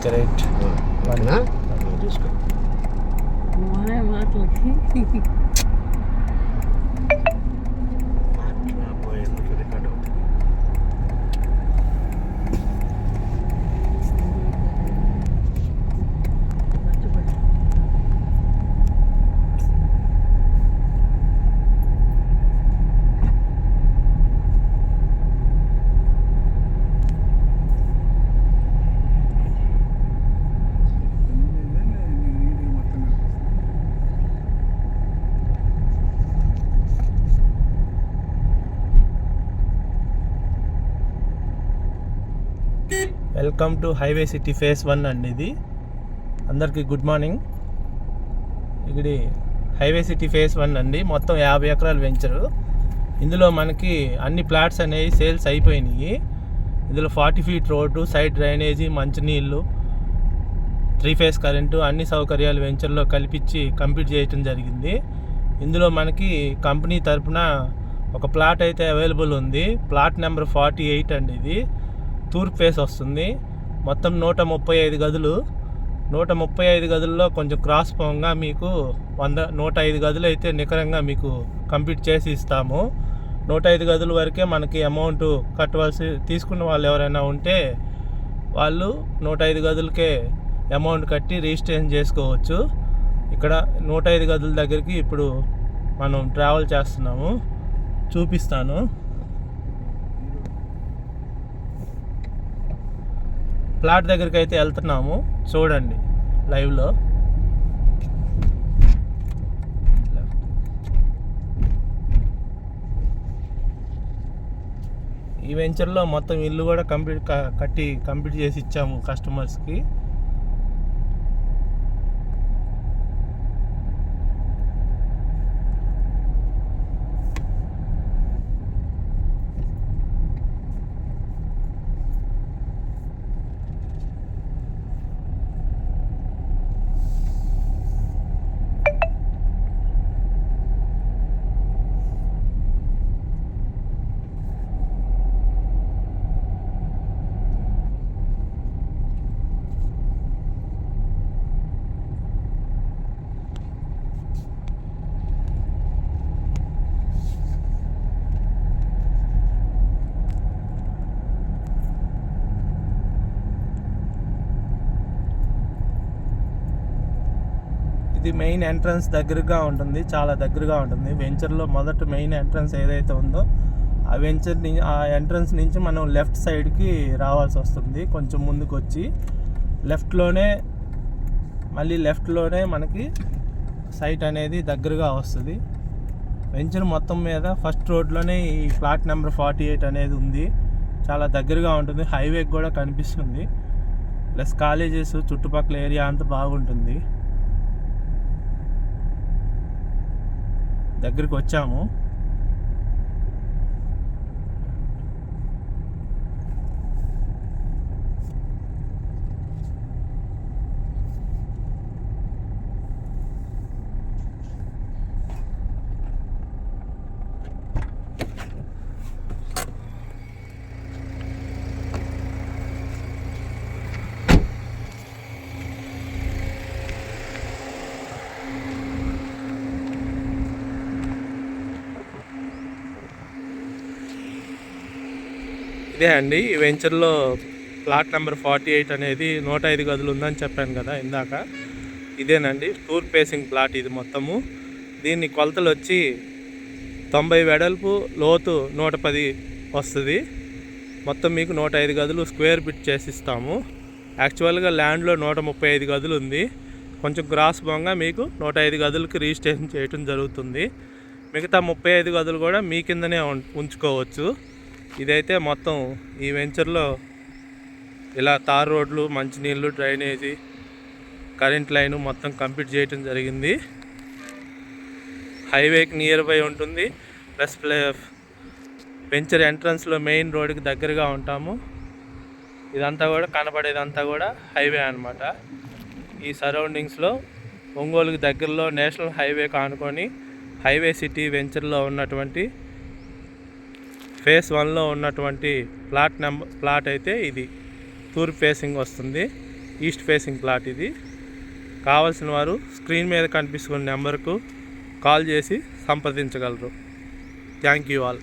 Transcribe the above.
Correct ना इसको वहाँ बात लगी welcome to highway city phase one అండి ఇది అందరికీ గుడ్ మార్నింగ్. ఇది హైవే సిటీ ఫేస్ వన్ అండి. మొత్తం యాభై ఎకరాలు వెంచరు ఇందులో మనకి అన్ని ప్లాట్స్ అనేవి సేల్స్ అయిపోయినాయి. ఇందులో forty feet road side drainage మంచినీళ్ళు త్రీ ఫేస్ కరెంటు అన్ని సౌకర్యాలు వెంచర్లో కల్పించి కంప్లీట్ చేయటం జరిగింది. ఇందులో మనకి కంపెనీ తరపున ఒక ప్లాట్ అయితే అవైలబుల్ ఉంది. ప్లాట్ నెంబర్ ఫార్టీ ఎయిట్ అండి ఇది తూర్పు ఫేస్ వస్తుంది. మొత్తం నూట ముప్పై ఐదు గదులు. నూట ముప్పై ఐదు గదుల్లో కొంచెం క్రాస్ పోగా మీకు వంద నూట ఐదు గదులు అయితే నికరంగా మీకు కంప్లీట్ చేసి ఇస్తాము. నూట ఐదు గదుల వరకే మనకి అమౌంట్ కట్టవలసి తీసుకున్న వాళ్ళు ఎవరైనా ఉంటే వాళ్ళు నూట ఐదు గదులకే అమౌంట్ కట్టి రిజిస్ట్రేషన్ చేసుకోవచ్చు. ఇక్కడ నూట ఐదు గదుల దగ్గరికి ఇప్పుడు మనం ట్రావెల్ చేస్తున్నాము. చూపిస్తాను. ప్లాట్ దగ్గరికి అయితే వెళ్తున్నాము. చూడండి లైవ్లో ఈ వెంచర్లో మొత్తం ఇల్లు కూడా కంప్లీట్ కట్టి కంప్లీట్ చేసి ఇచ్చాము కస్టమర్స్కి. ఇది మెయిన్ ఎంట్రన్స్ దగ్గరగా ఉంటుంది చాలా దగ్గరగా ఉంటుంది. వెంచర్లో మొదట మెయిన్ ఎంట్రన్స్ ఏదైతే ఉందో ఆ వెంచర్ ఆ ఎంట్రన్స్ నుంచి మనం లెఫ్ట్ సైడ్కి రావాల్సి వస్తుంది కొంచెం ముందుకు వచ్చి లెఫ్ట్లోనే మళ్ళీ లెఫ్ట్లోనే మనకి సైట్ అనేది దగ్గరగా వస్తుంది. వెంచర్ మొత్తం మీద ఫస్ట్ రోడ్లోనే ఈ ఫ్లాట్ నెంబర్ ఫార్టీ ఎయిట్ అనేది ఉంది. చాలా దగ్గరగా ఉంటుంది హైవేకి కూడా కనిపిస్తుంది. ప్లస్ కాలేజెస్ చుట్టుపక్కల ఏరియా అంతా బాగుంటుంది. దగ్గరికి వచ్చాము. ఇదే అండి. ఈ వెంచర్లో ప్లాట్ నెంబర్ ఫార్టీ ఎయిట్ అనేది నూట ఐదు గదులు ఉందని చెప్పాను కదా ఇందాక. ఇదేనండి. టూర్ ఫేసింగ్ ప్లాట్ ఇది మొత్తము. దీన్ని కొలతలు వచ్చి తొంభై వెడల్పు లోతు నూట పది వస్తుంది. మొత్తం మీకు నూట ఐదు గదులు స్క్వేర్ ఫిట్ చేసిస్తాము. యాక్చువల్గా ల్యాండ్లో నూట ముప్పై ఐదు గదులు ఉంది. కొంచెం గ్రాస్ బొంగా మీకు నూట ఐదు గదులకి రిజిస్ట్రేషన్ చేయటం జరుగుతుంది. మిగతా ముప్పై ఐదు గదులు కూడా మీ కిందనే ఉం- ఉంచుకోవచ్చు. ఇదైతే మొత్తం ఈ వెంచర్లో ఇలా తార్ రోడ్లు మంచినీళ్ళు డ్రైనేజీ కరెంట్ లైన్ మొత్తం కంప్లీట్ చేయటం జరిగింది. హైవేకి నియర్ బై ఉంటుంది. ప్లస్ ప్లే వెంచర్ ఎంట్రన్స్లో మెయిన్ రోడ్కి దగ్గరగా ఉంటాము. ఇదంతా కూడా కనబడేదంతా కూడా హైవే అన్నమాట. ఈ సరౌండింగ్స్లో ఒంగోలుకి దగ్గరలో నేషనల్ హైవే కానుకొని హైవే సిటీ వెంచర్లో ఉన్నటువంటి ఫేస్ వన్లో ఉన్నటువంటి ప్లాట్ నెంబర్ ప్లాట్ అయితే ఇది. తూర్పు ఫేసింగ్ వస్తుంది. ఈస్ట్ ఫేసింగ్ ప్లాట్ ఇది. కావాల్సిన వారు స్క్రీన్ మీద కనిపిస్తున్న నెంబర్కు కాల్ చేసి సంప్రదించగలరు. Thank you all.